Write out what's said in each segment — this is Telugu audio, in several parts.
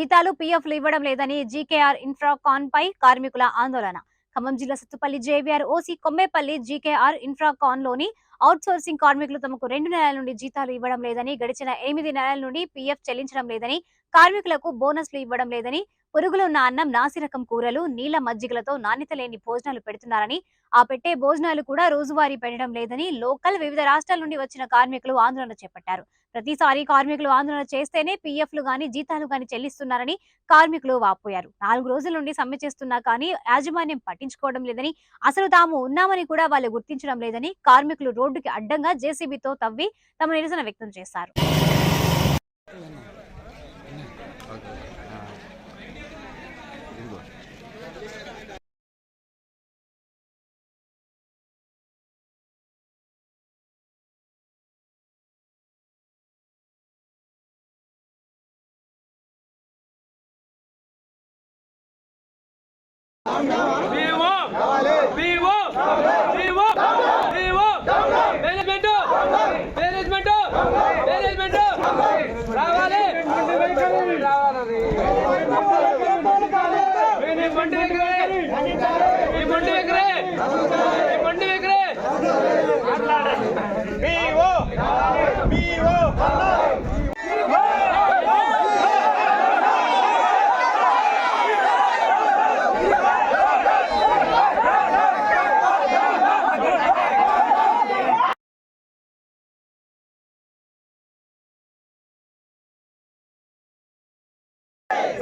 జీతాలు పీఎఫ్లు ఇవ్వడం లేదని జీకేఆర్ ఇన్ఫ్రాకాన్ పై కార్మికుల ఆందోళన. ఖమ్మం జిల్లా Sathupalli JVR OC Kommepalli GKR ఇన్ఫ్రాకాన్లోని outsourcing కార్మికులు తమకు రెండు నెలల నుండి జీతాలు ఇవ్వడం లేదని గడిచిన ఎనిమిది నెలల నుండి పీఎఫ్ చెల్లించడం లేదని కార్మికులకు బోనస్లు ఇవ్వడం లేదని పురుగులు ఉన్న అన్నం నాసిరకం కూరలు నీళ్ళ మజ్జిగలతో నాణ్యత లేని భోజనాలు పెడుతున్నారని ఆ పెట్టే భోజనాలు కూడా రోజువారీ పెట్టడం లేదని లోకల్ వివిధ రాష్ట్రాల నుండి వచ్చిన కార్మికులు ఆందోళన చేపట్టారు. ప్రతిసారి కార్మికులు ఆందోళన చేస్తేనే పీఎఫ్లు గాని జీతాలు గాని చెల్లిస్తున్నారని కార్మికులు వాపోయారు. నాలుగు రోజుల నుండి సమ్మె చేస్తున్నా కానీ యాజమాన్యం పట్టించుకోవడం లేదని అసలు తాము ఉన్నామని కూడా వాళ్ళు గుర్తించడం లేదని కార్మికులు రోడ్డుకి అడ్డంగా జేసీబీతో తవ్వి తమ నిరసన వ్యక్తం చేశారు. రావాలి! రావాలి ఈ బండి దగ్గరే ఈ బండి దగ్గరే ఈ బండి దగ్గరే వివో వివో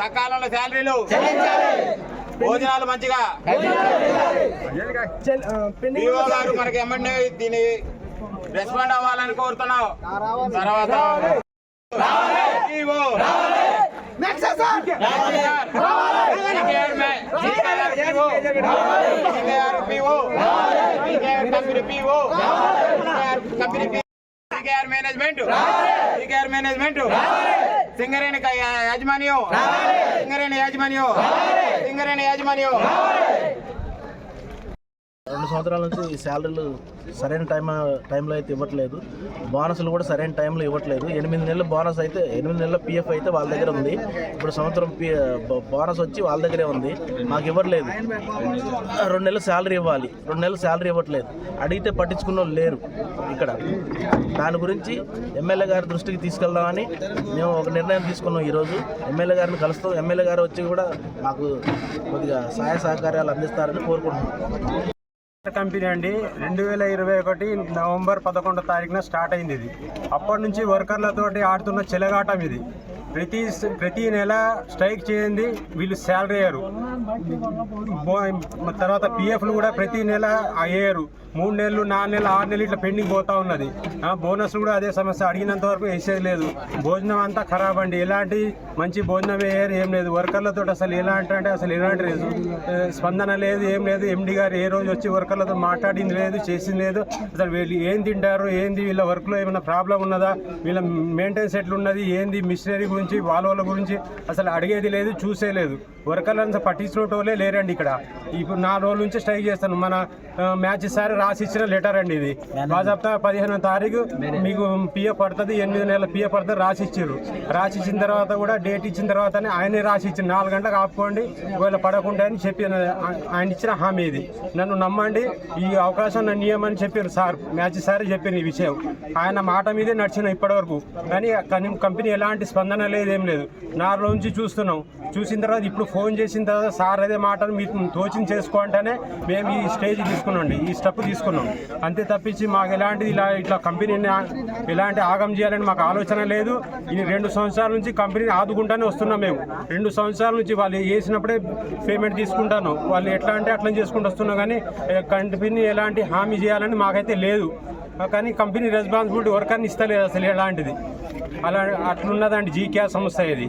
సకాలంలో శాలరీలు. భోజనాలు మంచిగా. వివో గారు మనకి ఎమ్మెల్యే దీని రెస్పాండ్ అవ్వాలని కోరుతున్నాం. తర్వాత. PO. PO. Company PO. Company PO. GKR management GKR management. Singareni యాజమాన్యం. సింగరేణి యాజమాన్యం. సింగరేణి యాజమాన్యం. సంవత్సరాల నుంచి ఈ శాలరీలు సరైన టైం టైంలో అయితే ఇవ్వట్లేదు. బోనస్లు కూడా సరైన టైంలో ఇవ్వట్లేదు. ఎనిమిది నెలల బోనస్ అయితే ఎనిమిది నెలల పిఎఫ్ అయితే వాళ్ళ దగ్గర ఉంది. ఇప్పుడు సంవత్సరం పి బ- బోనస్ వచ్చి వాళ్ళ దగ్గరే ఉంది. మాకు ఇవ్వట్లేదు. రెండు నెలలు శాలరీ ఇవ్వాలి. రెండు నెలలు శాలరీ ఇవ్వట్లేదు. అడిగితే పట్టించుకున్న వాళ్ళు లేరు ఇక్కడ. దాని గురించి ఎమ్మెల్యే గారి దృష్టికి తీసుకెళ్దామని మేము ఒక నిర్ణయం తీసుకున్నాం ఈరోజు. ఎమ్మెల్యే గారిని కలుస్తాం. ఎమ్మెల్యే గారు వచ్చి కూడా మాకు కొద్దిగా సహాయ సహకార్యాలు అందిస్తారని కోరుకుంటున్నాం. కంపెనీ అండి. రెండు వేల ఇరవై ఒకటి నవంబర్ పదకొండో తారీఖున స్టార్ట్ అయింది ఇది. అప్పటి నుంచి వర్కర్లతోటి ఆడుతున్న చెలగాటం ఇది. ప్రతి ప్రతి నెల స్ట్రైక్ చేయండి వీళ్ళు శాలరీ అయ్యారు. తర్వాత పిఎఫ్లు కూడా ప్రతి నెల అయ్యారు. మూడు నెలలు నాలుగు నెలలు ఆరు నెలలు ఇట్లా పెండింగ్ పోతా ఉన్నది. ఆ, బోనస్ కూడా అదే సమస్య. అడిగినంత వరకు వేసేది లేదు. భోజనం అంతా ఖరాబ్ అండి. ఎలాంటి మంచి భోజనం వేయరు ఏం లేదు. వర్కర్లతో అసలు ఎలాంటి అంటే అసలు ఎలాంటి లేదు. స్పందన లేదు ఏం లేదు. ఎండి గారు ఏ రోజు వచ్చి వర్కర్లతో మాట్లాడింది లేదు చేసింది లేదు. అసలు వీళ్ళు ఏం తింటారు ఏంది? వీళ్ళ వర్క్లో ఏమైనా ప్రాబ్లం ఉన్నదా? వీళ్ళ మెయింటెనెన్స్ ఎట్లున్నది? ఏంది? మిషనరీ గురించి వాళ్ళ గురించి అసలు అడిగేది లేదు చూసే లేదు. వర్కర్లను పట్టించుకోవటోలే లేరండి ఇక్కడ. ఇప్పుడు నా రోజుల నుంచి స్ట్రైక్ చేస్తాను. మన మ్యాచ్ సార్ రాసి ఇచ్చిన లెటర్ అండి ఇది. బాజాబ్తా పదిహేనో తారీఖు మీకు పిఎఫ్ పడుతుంది ఎనిమిది నెలల పిఎఫ్ పడుతుంది రాసి ఇచ్చారు రాసి ఇచ్చిన తర్వాత కూడా డేట్ ఇచ్చిన తర్వాతనే ఆయనే రాసి ఇచ్చింది నాలుగు గంటలకు ఆపుకోండి ఒకవేళ పడకుండా అని చెప్పి ఆయన ఇచ్చిన హామీ ఇది. నన్ను నమ్మండి ఈ అవకాశం నన్ను ఇవ్వమని చెప్పారు సార్. మ్యాచ్ సార్ చెప్పారు ఈ విషయం. ఆయన మాట మీదే నడిచిన ఇప్పటివరకు. కానీ కానీ కంపెనీ ఎలాంటి స్పందన లేదు ఏం లేదు. నాలుగు నుంచి చూస్తున్నాం. చూసిన తర్వాత ఇప్పుడు ఫోన్ చేసిన తర్వాత సార్ అదే మాటలు మీరు తోచింది చేసుకోంటేనే మేము ఈ స్టేజ్ తీసుకున్నాం ఈ స్టెప్ తీసుకున్నాం. అంతే తప్పించి మాకు ఎలాంటిది ఇలా ఇట్లా కంపెనీని ఎలాంటి ఆగం చేయాలని మాకు ఆలోచన లేదు. ఈ రెండు సంవత్సరాల నుంచి కంపెనీని ఆదుకుంటానే వస్తున్నాం మేము. రెండు సంవత్సరాల నుంచి వాళ్ళు వేసినప్పుడే పేమెంట్ తీసుకుంటాను. వాళ్ళు ఎట్లా అంటే అట్లా చేసుకుంటూ వస్తున్నాం కానీ కంపెనీ ఎలాంటి హామీ చేయాలని మాకైతే లేదు. కానీ కంపెనీ రెస్పాన్సిబిలిటీ వర్కర్ని ఇస్తలేదు అసలు ఎలాంటిది. అలా అట్లున్నదండి జీకే సంస్థ ఇది.